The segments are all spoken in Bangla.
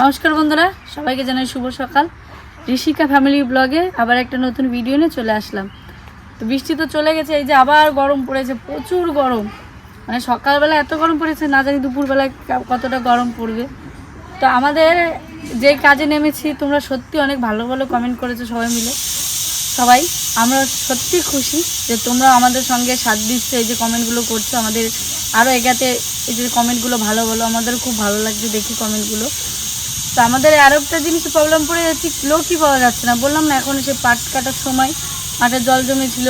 নমস্কার বন্ধুরা, সবাইকে জানাই শুভ সকাল। ঋষিকা ফ্যামিলি ব্লগে আবার একটা নতুন ভিডিও নিয়ে চলে আসলাম। তো বৃষ্টি তো চলে গেছে, এই যে আবার গরম পড়েছে, প্রচুর গরম। মানে সকালবেলা এত গরম পড়েছে, না জানি দুপুরবেলা কতটা গরম পড়বে। তো আমাদের যে কাজে নেমেছি, তোমরা সত্যি অনেক ভালো ভালো কমেন্ট করেছ সবাই মিলে। সবাই, আমরা সত্যি খুশি যে তোমরা আমাদের সঙ্গে সাথ দিচ্ছ, এই যে কমেন্টগুলো করছ, আমাদের আরও এগাতে, এই যে কমেন্টগুলো ভালো ভালো, আমাদের খুব ভালো লাগছে দেখি কমেন্টগুলো তো আমাদের আরও একটা জিনিস প্রবলেম পড়ে যাচ্ছি লোকই পাওয়া যাচ্ছে না। বললাম না, এখন সে পাট কাটার সময় মাঠে জল জমেছিল।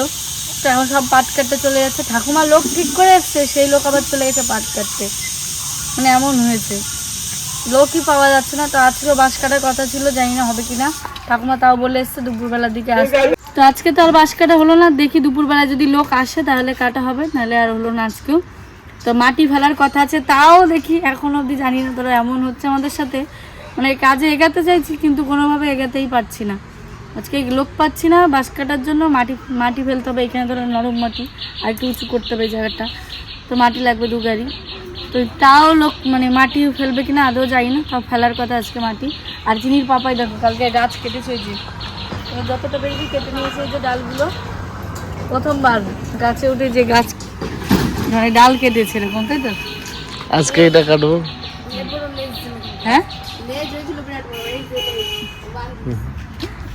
তো এখন সব পাট কাটতে চলে যাচ্ছে। ঠাকুমা লোক ঠিক করে এসছে, সেই লোক আবার চলে গেছে পাট কাটতে। মানে এমন হয়েছে। লোকই পাওয়া যাচ্ছে না। তো আজকেও বাঁশ কাটার কথা ছিল, জানি না হবে কিনা। ঠাকুমা তাও বলে এসছে, দুপুরবেলার দিকে আসতে তো আজকে তো আর বাঁশ কাটা হলো না। দেখি দুপুরবেলা যদি লোক আসে, তাহলে কাটা হবে, নাহলে আর হলো না আজকেও। তো মাটি ফেলার কথা আছে, তাও দেখি। এখন অবধি জানি না তোরা এমন হচ্ছে আমাদের সাথে। মানে কাজে এগাতে চাইছি কিন্তু কোনোভাবে এগাতেই পারছি না। আজকে লোক পাচ্ছি না বাঁশ কাটার জন্য মাটি মাটি ফেলতে হবে এখানে ধরো নরম মাটি আর একটু উঁচু করতে হবে জায়গাটা। তো মাটি লাগবে দু গাড়ি। তো তাও লোক মানে মাটি ফেলবে কিনা আদৌ যাই না তাও ফেলার কথা আজকে মাটি। আর চিনির পাপাই দেখো কালকে গাছ কেটেছে যে। যতটা বেশি কেটে নিয়েছে যে ডালগুলো প্রথমবার গাছে উঠে যে গাছ মানে ডাল কেটেছে এরকম তাই তো? আজকে এটা কাটবো। হ্যাঁ?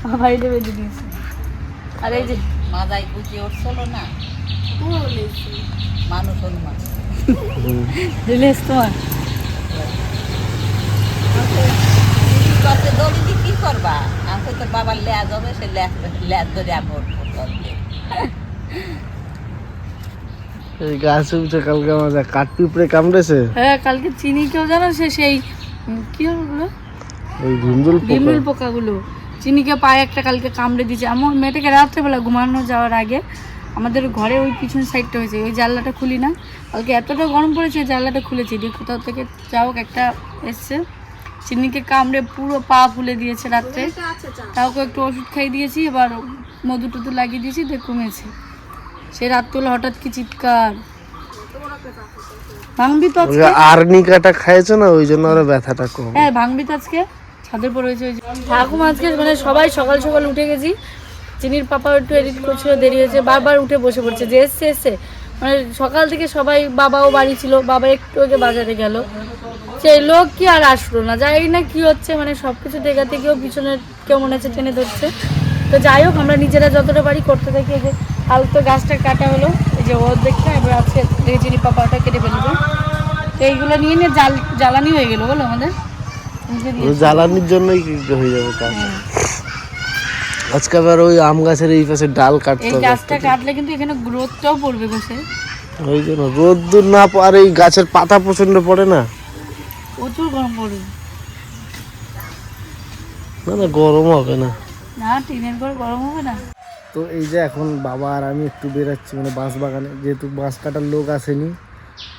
বাবা এটা দিয়েছে। আর এই যে উঠছিল না মানুষ হনুমান রিলেস তোমার? দড়ি কি করবা? তো বাবার হবে সে লেজ লেজ ধরে আমি উঠবো এই গাছ উঠে কালকে আমাদের কাঠ পিঁপড়ে কামড়েছে? হ্যাঁ কালকে চিনি কেউ জানো সে সেই কি ওগুলো ওই পোকা। ডিমরুল পোকাগুলো। চিনিকে পায়ে একটা কালকে কামড়ে দিয়েছে। আমার মেয়েটাকে রাত্রেবেলা ঘুমানো যাওয়ার আগে আমাদের ঘরে ওই পিছন সাইডটা হয়েছে। ওই জানলাটা খুলি না। কালকে এতটা গরম পড়েছে জানলাটা খুলেছি। দিয়ে কোথাও থেকে যা হোক একটা এসছে। চিনিকে কামড়ে পুরো পা ফুলে দিয়েছে রাত্রে। তাও একটু ওষুধ খাইয়ে দিয়েছি। এবার মধু টধু লাগিয়ে দিয়েছি দিয়ে কমেছে সে রাত্রবেলা হঠাৎ কি চিৎকার। ভাঙবি তো আজকে? আর্নিকাটা খাইছে না ওই জন্য ওরা ব্যথাটা কম। হ্যাঁ ভাঙবি তো আজকে। ছাদের পর হয়েছে। ঠাকুমা আজকে মানে সবাই সকাল সকাল উঠে গেছি। চিনির পাপা একটু এডিট করছিল দেরি হয়েছে। বারবার উঠে বসে পড়ছে যে এসছে এসছে। মানে সকাল থেকে সবাই বাবাও বাড়ি ছিল বাবা একটু আগে বাজারে গেল। সেই লোক কি আর আসলো না? যাই না কি হচ্ছে মানে সব কিছু দেখাতে গিয়েও পিছনে কেউ মনে হচ্ছে টেনে ধরছে। তো যাই হোক আমরা নিজেরা যতটা বাড়ি করতে থাকি। যে কাল তো গাছটা কাটা হলো। যে ওর দেখতে এবার আজকে দেখে চিনি পাপাটা কেটে ফেলব। তো এইগুলো নিয়ে নিয়ে জাল জ্বালানি হয়ে গেলো বলো আমাদের। জ্বালানির জন্যই কি হয়ে যাবে কাজ? আজকে আবার ওই আম গাছের এই পাশে ডাল কাটতে এই গাছটা কাটলে কিন্তু এখানে গ্রোথটাও পড়বে বসে ওই জন্য রোদ্দুর না আর এই গাছের পাতা প্রচণ্ড পড়ে না? প্রচুর গরম পড়বে। না না গরম হবে না। না টিনের ঘর গরম হবে না। তো এই যে এখন বাবা আর আমি একটু বেরোচ্ছি মানে বাঁশ বাগানে। যেহেতু বাঁশ কাটার লোক আসেনি,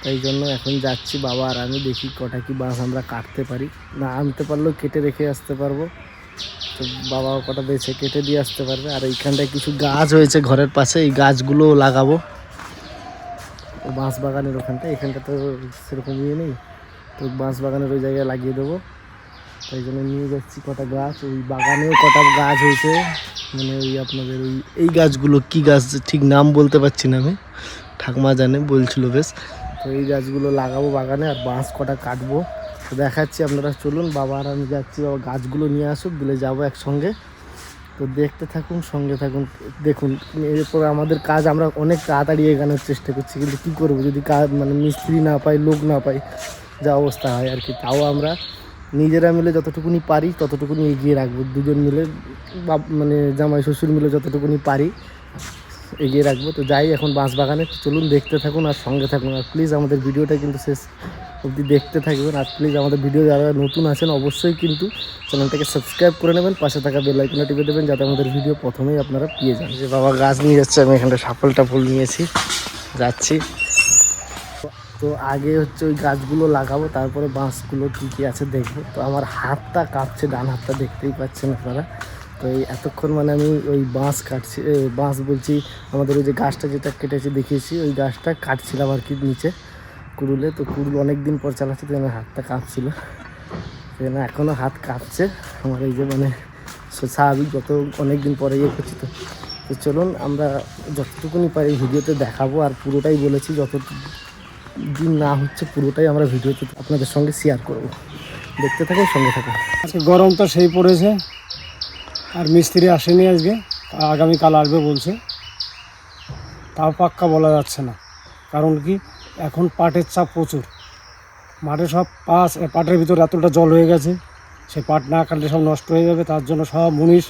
তাই জন্য এখন যাচ্ছি বাবা আর আমি, দেখি কটা কি বাঁশ আমরা কাটতে পারি। না, আনতে পারলেও কেটে রেখে আসতে পারব। তো বাবা কটা বেছে কেটে দিয়ে আসতে পারবে। আর এইখানটায় কিছু গাছ হয়েছে ঘরের পাশে, এই গাছগুলো লাগাবো। বাঁশ বাগানের ওখানটা এখানটা তো সেরকম ইয়ে নেই। তো বাঁশ বাগানের ওই জায়গায় লাগিয়ে দেবো। তাই জন্য নিয়ে যাচ্ছি কটা গাছ। ওই বাগানেও কটা গাছ হয়েছে। মানে ওই আপনাদের ওই এই গাছগুলো কি গাছ? ঠিক নাম বলতে পারছি না আমি। ঠাকুমা জানে, বলছিল বেশ। তো এই গাছগুলো লাগাবো বাগানে আর বাঁশ কটা কাটবো। তো দেখাচ্ছি আপনারা, চলুন বাবা আর আমি যাচ্ছি। বাবা গাছগুলো নিয়ে আসুক, দিলে যাব একসঙ্গে। তো দেখতে থাকুন, সঙ্গে থাকুন। দেখুন, এরপর আমাদের কাজ, আমরা অনেক তাড়াতাড়ি এগানোর চেষ্টা করছি। কিন্তু কী করব? যদি কাজ মানে মিস্ত্রি না পাই, লোক না পাই, যা অবস্থা হয় আর কি। তাও আমরা নিজেরা মিলে যতটুকুনি পারি, ততটুকুনি এগিয়ে রাখব। দুজন মিলে বা মানে জামাই, শ্বশুর মিলে যতটুকুনি পারি, এগিয়ে রাখব। তো যাই, এখন বাঁশ বাগানে চলুন, দেখতে থাকুন আর সঙ্গে থাকুন। আর প্লিজ আমাদের ভিডিওটা কিন্তু শেষ অবধি দেখতে থাকবেন। আর প্লিজ আমাদের ভিডিও যারা নতুন আছেন, অবশ্যই কিন্তু চ্যানেলটাকে সাবস্ক্রাইব করে নেবেন। পাশে থাকা বেল আইকনটা টিপে দেবেন, যাতে আমাদের ভিডিও প্রথমেই আপনারা পেয়ে যান। যে বাবা গাছ নিয়ে যাচ্ছে, আমি এখানটা সাফল টাফল নিয়েছি। যাচ্ছি। তো আগে হচ্ছে ওই গাছগুলো লাগাবো, তারপরে বাঁশগুলো কী কী আছে দেখব। তো আমার হাতটা কাঁপছে, ডান হাতটা দেখতেই পাচ্ছেন আপনারা। তো এই এতক্ষণ মানে আমি ওই বাঁশ কাটছি বাঁশ বলছি, আমাদের ওই যে গাছটা যেটা কেটেছে দেখিয়েছি, ওই গাছটা কাটছিলাম আর কি নিচে কুড়ুলে। তো কুড়ুল অনেক দিন পর চালাচ্ছি তো আমার হাতটা কাঁপছিল। কেন এখনও হাত কাঁপছে। আমার এই যে মানে স্বাভাবিক যত অনেক দিন পরে ইয়ে করছি তো। তো চলুন আমরা যতটুকুনি পারি ভিডিওতে দেখাবো, আর পুরোটাই বলেছি যত দিন না, হচ্ছে পুরোটাই আমরা ভিডিওতে আপনাদের সঙ্গে শেয়ার করব। দেখতে থাকুন, সঙ্গে থাকুন। আজকে গরম তো সেই পড়েছে। আর মিস্ত্রি আসেনি আজকে আগামীকাল আসবে বলছে। তাও পাক্কা বলা যাচ্ছে না। কারণ কি, এখন পাটের চাপ প্রচুর। মাঠে সব এ পাটের ভিতরে এতটা জল হয়ে গেছে সেই পাট না কাটলে সব নষ্ট হয়ে যাবে। তার জন্য সব মুনিশ,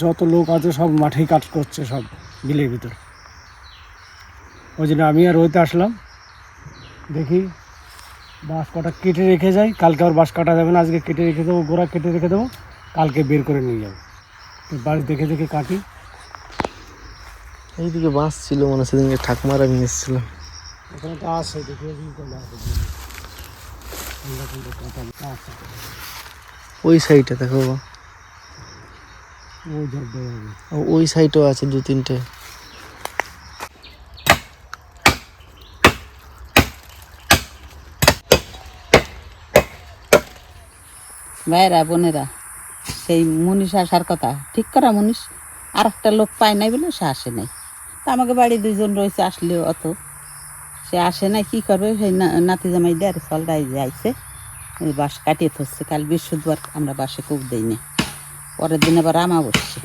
যত লোক আছে, সব মাঠেই কাজ করছে সব বিলের ভিতর। ওই জন্য আমি আর রইতে আসলাম। দেখি। বাঁশ কটা কেটে রেখে যাই। কালকে আর বাঁশ কাটা যাবে না আজকে কেটে রেখে দেবো গোড়া কেটে রেখে দেবো কালকে বের করে নিয়ে যাব। তো বাড়ি দেখে দেখে কাটি। এইদিকে বাঁশ ছিল মানে সেদিনকে ঠাকুমার আমি এসেছিলাম। এখানে তো আছে দেখে ওই সাইডে দেখো ওই সাইডেও আছে দু তিনটে ভাইরা, বোনেরা, সেই মুনিশ আসার কথা। ঠিক করা মুনিশ আর একটা লোক পায় নাই বলে সে আসে নাই। তা আমাকে বাড়ি দুইজন রয়েছে আসলে অত। সে আসে নাই, কি করবে? সেই না- নাতি জামাই দেয় সলটাই যে আইছে ওই বাস কাটিয়ে থচ্ছে কাল বৃহস্পতিবার আমরা বাসে কুক দিই না। পরের দিন আবার রামা বসছে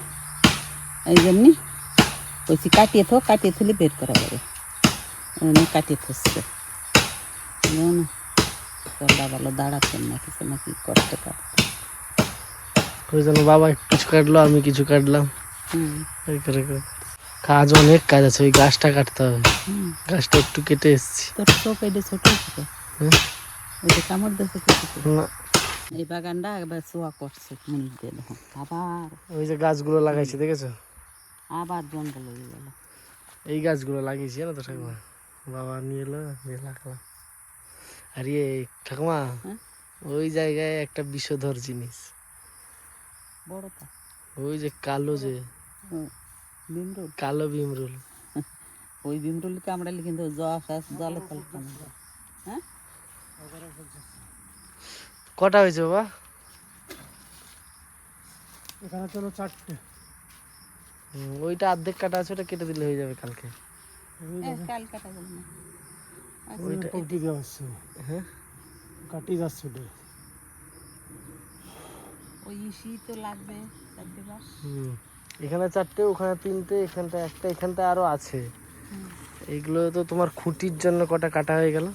এই জন্যই বলছি কাটিয়ে থো, কাটিয়ে থুলে বের করা যাবে। কাটিয়ে থচ্ছে চলটা ভালো দাঁড়াচ্ছেন না কিছু না কি করতে পারে। ওই জন্য বাবা কিছু কাটলো আমি কিছু কাটলাম। কাজ অনেক কাজ আছে ওই গাছটা কাটতে হবে। গাছটা একটু কেটে এসেছি। তোর চোখ এটা ছোট ছোট হুম। ওই যে কামড় দিয়েছে না। এই বাগানটা একবার চোয়া করছে মুনিশ দিয়ে দেখুন আবার ওই যে গাছগুলো লাগাইছে দেখেছ? আবার জঙ্গল হয়ে গেল। এই গাছগুলো লাগিয়েছি জানো তো ঠাকুমা? বাবা নিয়ে এলো দিয়ে লাগালাম। আর ইয়ে ঠাকুমা হ্যাঁ? ওই জায়গায় একটা বিষধর জিনিস। বড়টা? ওই যে কালো যে বিমরুল কালো ভিমরুল। ওই বিমরুল কামড়ালে কিন্তু জল জলে ফল হ্যাঁ? কটা হয়েছে বাবা? এখানে চলো চারটে। ওইটা অর্ধেক কাটা আছে ওটা কেটে দিলে হয়ে যাবে কালকে। কাল কাটা ওইটা হ্যাঁ? কাটি যাচ্ছে ওটা। ওই ইসি তো লাগবে চারটে হুম এখানে চারটে ওখানে তিনটে এখানটা একটা এখানটা আরও আছে। এইগুলো তো তোমার খুঁটির জন্য কটা কাটা হয়ে গেল।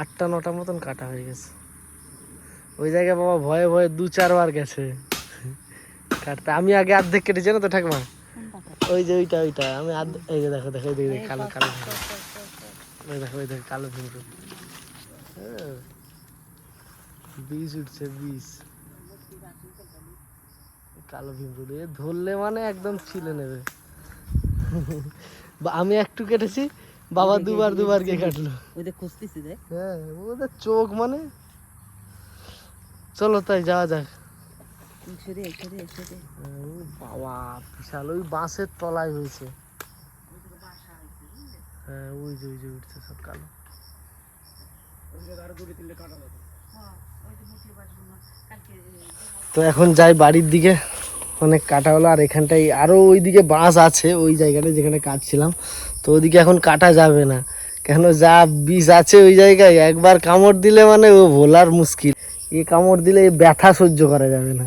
আটটা নটা মতন কাটা হয়ে গেছে। ওই জায়গায় বাবা ভয়ে ভয়ে দু চারবার গেছে। কাটতে। আমি আগে অর্ধেক কেটেছি না তো ঠাকুমা? ওই যে ওইটা ওইটা। আমি এই যে দেখো দেখো এই দেখো, কালো কালো। ওই দেখো ওই দেখো কালো ভিমরুল হ্যাঁ। বীজ উঠছে বীজ। কালো ভিমরুল এ ধরলে মানে একদম ছিলে নেবে। বা আমি একটু কেটেছি বাবা দুবার দুবার কে কাটলো। খুঁজতেছি দেখ। হ্যাঁ ওদের চোখ মানে। চলো তাই যাওয়া যাক। হ্যাঁ, বাবা বিশাল। ওই বাঁশের তলায় হয়েছে। হ্যাঁ ওই যে ওই যে উঠছে সব কালো। তো এখন যাই বাড়ির দিকে অনেক কাটা হলো আর এখানটায় আরও ওইদিকে বাঁশ আছে ওই জায়গাটা যেখানে কাটছিলাম। তো ওইদিকে এখন কাটা যাবে না। কেন যা বিষ আছে ওই জায়গায় একবার কামড় দিলে মানে ও ভোলার মুশকিল। এ কামড় দিলে ব্যথা সহ্য করা যাবে না।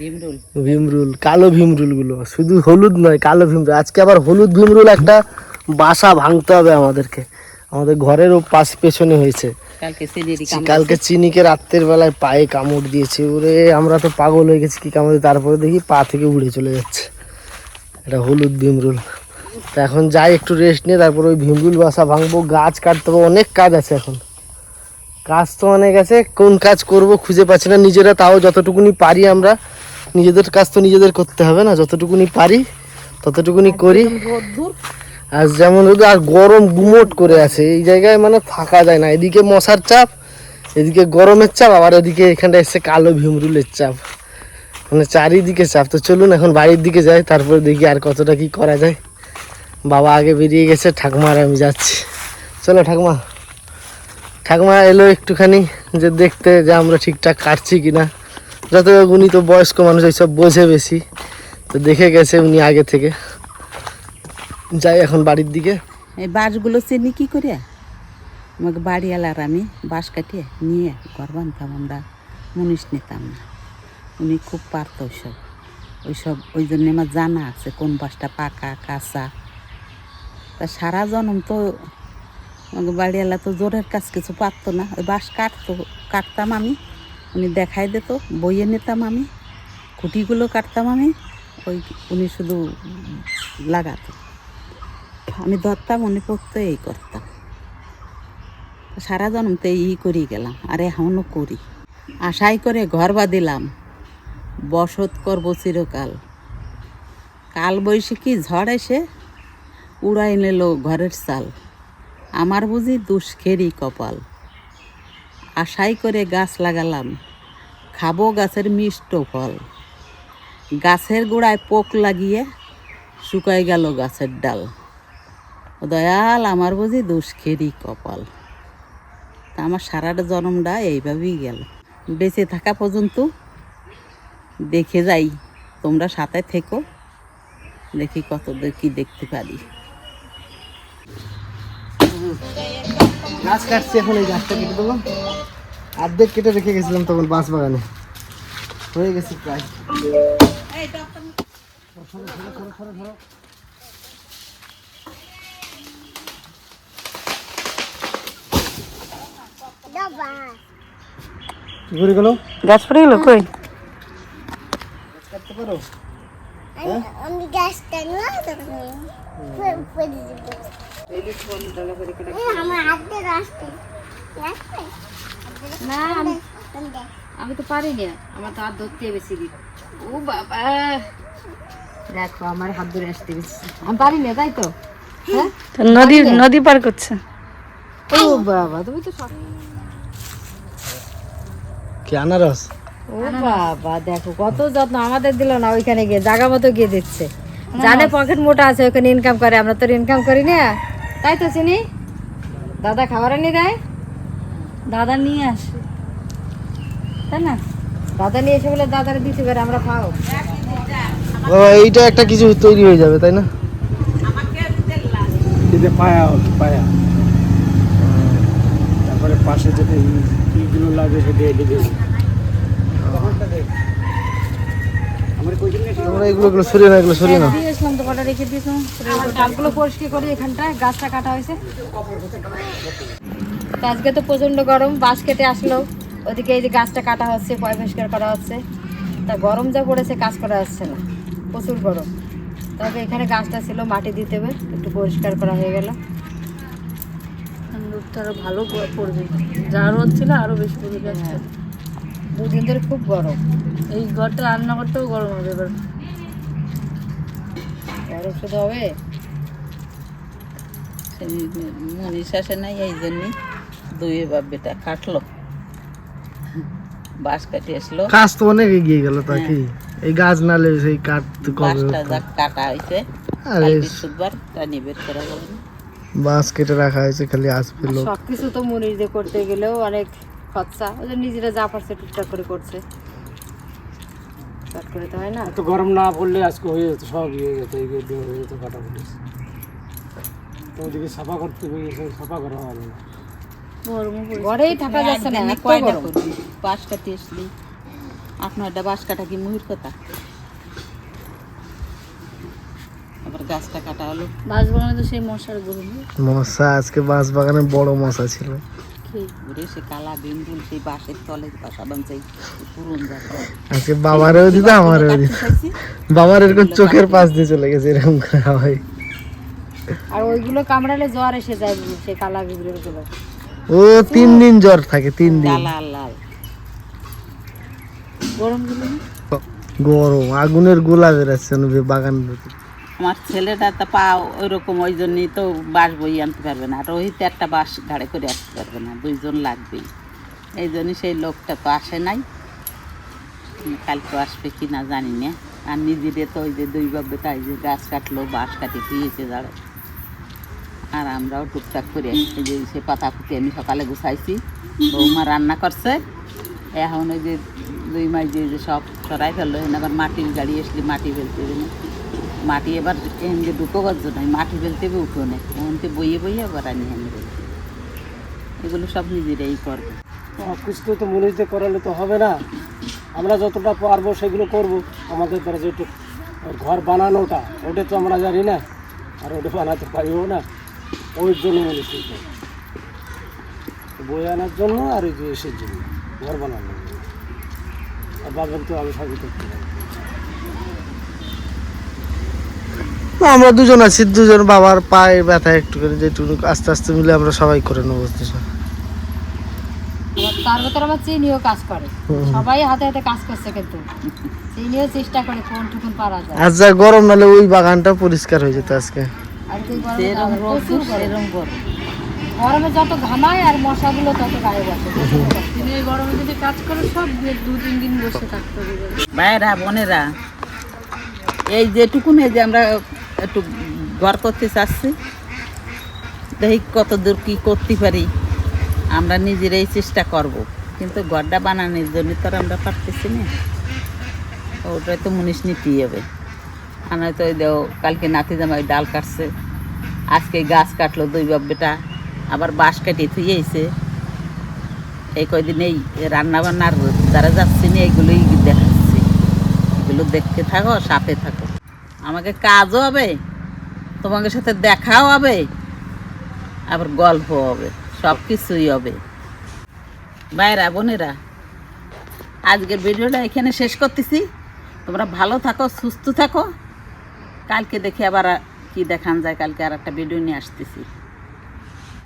বিমরুল ভীমরুল কালো ভীমরুলগুলো শুধু হলুদ নয় কালো ভীমরুল। আজকে আবার হলুদ ভীমরুল একটা বাসা ভাঙতে হবে আমাদেরকে। আমাদের ঘরেরও পাশ পেছনে হয়েছে। কালকে চিনিকে রাত্রের বেলায় পায়ে কামড় দিয়েছে। ওরে আমরা তো পাগল হয়ে গেছি কি কামড়? তারপরে দেখি পা থেকে উড়ে চলে যাচ্ছে। এটা হলুদ ভীমরুল। তো এখন যাই একটু রেস্ট নিয়ে তারপর ওই ভীমরুল বাসা ভাঙবো গাছ কাটতে হবে অনেক কাজ আছে এখন। কাজ তো অনেক আছে কোন কাজ করব খুঁজে পাচ্ছি না নিজেরা তাও যতটুকুনি পারি আমরা নিজেদের কাজ তো নিজেদের করতে হবে না যতটুকুনি পারি ততটুকুনি করি। আর যেমন আর গরম গুমোট করে আছে, এই জায়গায় মানে ফাঁকা যায় না। এদিকে মশার চাপ, এদিকে গরমের চাপ, আবার এদিকে এখানটা এসছে কালো ভীমরুলের চাপ। মানে চারিদিকে চাপ। তো চলুন এখন বাড়ির দিকে যাই, তারপরে দেখি আর কতটা কি করা যায়। বাবা আগে বেরিয়ে গেছে ঠাকুমা আর আমি যাচ্ছি। চলো ঠাকুমা। ঠাকুমা এলো একটুখানি, যে দেখতে যে আমরা ঠিকঠাক কাটছি কিনা। যত উনি তো বয়স্ক মানুষ, এইসব বোঝে বেশি। তো দেখে গেছে উনি আগে থেকে। যাই এখন বাড়ির দিকে। এই বাঁশগুলো চিনি কি করে? আমাকে বাড়িওয়ালার আমি বাঁশ কাটিয়ে নিয়ে ঘর বানতাম আমরা মুনিশ নিতাম না। উনি খুব পারত ওইসব। ওইসব, ওই জন্য আমার জানা আছে কোন বাঁশটা পাকা, কাঁচা। তা সারা জনম তো আমাকে বাড়িওয়ালা তো জোরের কাজ কিছু পারতো না। ওই বাঁশ কাটতো, কাটতাম আমি। উনি দেখাই দিত, বইয়ে নিতাম আমি, খুঁটিগুলো কাটতাম আমি। ওই উনি শুধু লাগাতো। আমি ধরতাম উনি পড়তো এই করতাম। সারা জন্ম তো এই করি গেলাম, আর এখনও করি। আশাই করে ঘর বাঁধিলাম, বসত করব চিরকাল। কাল বৈশাখী ঝড় এসে উড়াই নিল ঘরের চাল। আমার বুঝি দুষ্খেরই কপাল। আশাই করে গাছ লাগালাম, খাব গাছের মিষ্ট ফল। গাছের গোড়ায় পোক লাগিয়ে শুকাই গেল গাছের ডাল। ও দয়াল আমার বুঝি দুষ্খেরই কপাল। তা আমার সারাটা জন্মটা এইভাবেই গেল। বেঁচে থাকা পর্যন্ত দেখে যাই তোমরা সাথে থেকো। দেখি কত দূর কি দেখতে পারি। গাছ কাটছি এখন এই গাছটা কেটে দেবো। অর্ধেক কেটে রেখে গেছিলাম তখন বাঁশ বাগানে। হয়ে গেছে প্রায়। কি করে গেল? গাছ পড়ে গেল? কই? কাটতে পারো? আমি গাছটা না আমার হাতে রাস্তা না আমি- আমি তো পারি না আমার তো হাত ধরতে বেশি দিন ও বাবা। দেখো আমার হাত ধরে আসতে বেশি আমি পারি না তাই তো? হ্যাঁ? তো নদী নদী পার করছে। ও বাবা তুমি তো সব কি আনারস? ও বাবা দেখো কত যত্ন আমাদের দিল না ওইখানে গিয়ে জায়গা মতো গিয়ে দিচ্ছে। জানে পকেট মোটা আছে ওখানে ইনকাম করে আমরা তো ইনকাম করি না। তাই তো চিনি? দাদা খাবার এনে দেয়? দাদা নিয়ে আসে। তাই না? দাদা নিয়ে এসে বলে দাদারে দিতে পারে আমরা খাও। ও এইটা একটা কিছু তৈরি হয়ে যাবে তাই না? পায়া পায়া। পাশে যেতে ইগুলো লাগে সেটা এটি দেবে। তোমরা এগুলো এগুলো সরিয়ে না এগুলো সরিয়ে না দিয়ে তো কটা রেখে দিয়েছিলাম ডালগুলো পরিষ্কার করে এখানটায় গাছটা কাটা হয়েছে। তো আজকে তো প্রচণ্ড গরম বাঁশ কেটে আসলো। ওদিকে এই যে গাছটা কাটা হচ্ছে পরিষ্কার করা হচ্ছে। তা গরম যা পড়েছে কাজ করা যাচ্ছে না। প্রচুর গরম। তবে এখানে গাছটা ছিল মাটি দিতে হবে একটু পরিষ্কার করা হয়ে গেল। রোদটা আরও ভালো পড়বে। যা রোদ ছিল আরও বেশি পড়বে গাছটা। দুদিন ধরে খুব গরম। এই ঘরটা রান্না করতেও গরম হবে এবার। গরম শুধু হবে? সেই মনীষ আসে নাই এই জন্যই বাপ বেটা কাটলো। বাঁশ কাটি আসলো। কাজ তো অনেক এগিয়ে গেল তা কি? এই গাছ নালে সেই তো হতো? কাটা হয়েছে আরে বৃহস্পতিবার টানি বের করা গেল না। বাঁশ কেটে রাখা হয়েছে খালি আসবে লোক। সব কিছু তো মুনির দিয়ে করতে গেলেও অনেক খরচা। ওই যে নিজেরা যা পারছে টুকটাক করে করছে। চট করে তো হয় না? এত গরম না পড়লে আজকে হয়ে যেত সব ইয়ে হয়ে যেত এই হয়ে যেত কাটা পুলিশ তো ওদিকে সাফা করতে সব সাফা করা হবে না। ঘরেই থাকা যাচ্ছে না কয়টা করবি। বাঁশ কাটি আসলি নয়টা বাঁশ কাটা কি মুহির কথা? আবার গাছটা কাটা হলো। বাঁশ বাগানে তো সেই মশার গরম মশা আজকে বাঁশ বাগানে বড় মশা ছিল। ঘুরে সে কালা বিন্দুল সেই বাঁশের তলে বাসা বানচাই পুরন আজকে বাবারেও দিত আমারও দিত। বাবার এরকম চোখের পাশ দিয়ে চলে গেছে এরকম করে হয়। আর ওইগুলো কামড়ালে জ্বর এসে যায় সেই কালা গুলো ও তিন দিন জ্বর থাকে তিন দিন। লাল লাল গরম গরম আগুনের গোলা বেরাচ্ছে বাগান আমার ছেলেটা তো পা ওইরকম, ওই জন্যই তো বাঁশ বই আনতে পারবে না। আর রোহিত একটা বাঁশ ঘাড়ে করে আসতে পারবে না, দুইজন লাগবেই। এই জন্যই সেই লোকটা তো আসে নাই। কালকে আসবে কি না জানি না। আর নিজেরে তো ওই যে দুই বাব্বে তাই যে গাছ কাটলো, বাঁশ কাটি দিয়েছে দাঁড়ে আর আমরাও টুকটাক করে এই যে সে পাতা ফুটি আমি সকালে গুছাইছি। বৌমা রান্না করছে। এখন ওই যে দুই মাস যে সব সরাই ফেলল, এখানে আবার মাটির গাড়ি আসলে মাটি ফেলতে মাটি এবার এমনি ঢুকো গজ্জ নাই, মাটি ফেলতে উঠো নেই। এমনতে বইয়ে বইয়ে আবার আনি আমি এগুলো সব নিজেরাই করবে। কিছু তো মনিতে করালে তো হবে না। আমরা যতটা পারব সেগুলো করব। আমাদের দ্বারা যেটু ঘর বানানোটা, ওটা তো আমরা জানি না। আর ওটা বানাতে পারিও না। ওই জন্য মনীষ বই আনার জন্য আর ওই যে জন্য, ঘর বানানোর জন্য। আর বাবার তো আমি সবই করতে পারি না, আমরা দুজন আছি দুজন বাবার পায়ে ব্যথা একটু করে যেটুকু আস্তে আস্তে মিলে আমরা সবাই করে নেব তার ভেতরে আবার চিনিও কাজ করে। সবাই হাতে হাতে কাজ করছে কিন্তু। চিনিও চেষ্টা করে কোনটুকুন পারা যায়। আর যা গরম নালে ওই বাগানটা পরিষ্কার হয়ে যেত আজকে। গরমে যত ঘামায় আর মশাগুলো তত গায়ে বসে। তিনি এই গরমে যদি কাজ করে সব দু- তিন দিন বসে থাকতে হবে। ভাইয়েরা বোনেরা এই যেটুকুন এই যে আমরা একটু ঘর করতে চাচ্ছি। দেখি কত দূর কী করতে পারি। আমরা নিজেরাই চেষ্টা করব। কিন্তু ঘরটা বানানোর জন্য তো আমরা পারতেছি না। ওটাই তো মুনিশ নিতেই হবে। আর নয়তো ওই দেও কালকে নাতি জামাই ডাল কাটছে। আজকে গাছ কাটলো দুই বাপ বেটা আবার বাঁশ কাটিয়ে থুয়েছে এই কয়দিন এই রান্না বান্নার দ্বারা যাচ্ছি না, এগুলোই দেখাচ্ছি। এগুলো দেখতে থাকো, সাথে থাকো। আমাকে কাজও হবে তোমাকে সাথে দেখাও হবে, আবার গল্প হবে সব কিছুই হবে। বাইরা বোনেরা, আজকের ভিডিওটা এখানে শেষ করতেছি। তোমরা ভালো থাকো, সুস্থ থাকো। কালকে দেখি আবার কি দেখান যায়, কালকে আর একটা ভিডিও নিয়ে আসতেছি।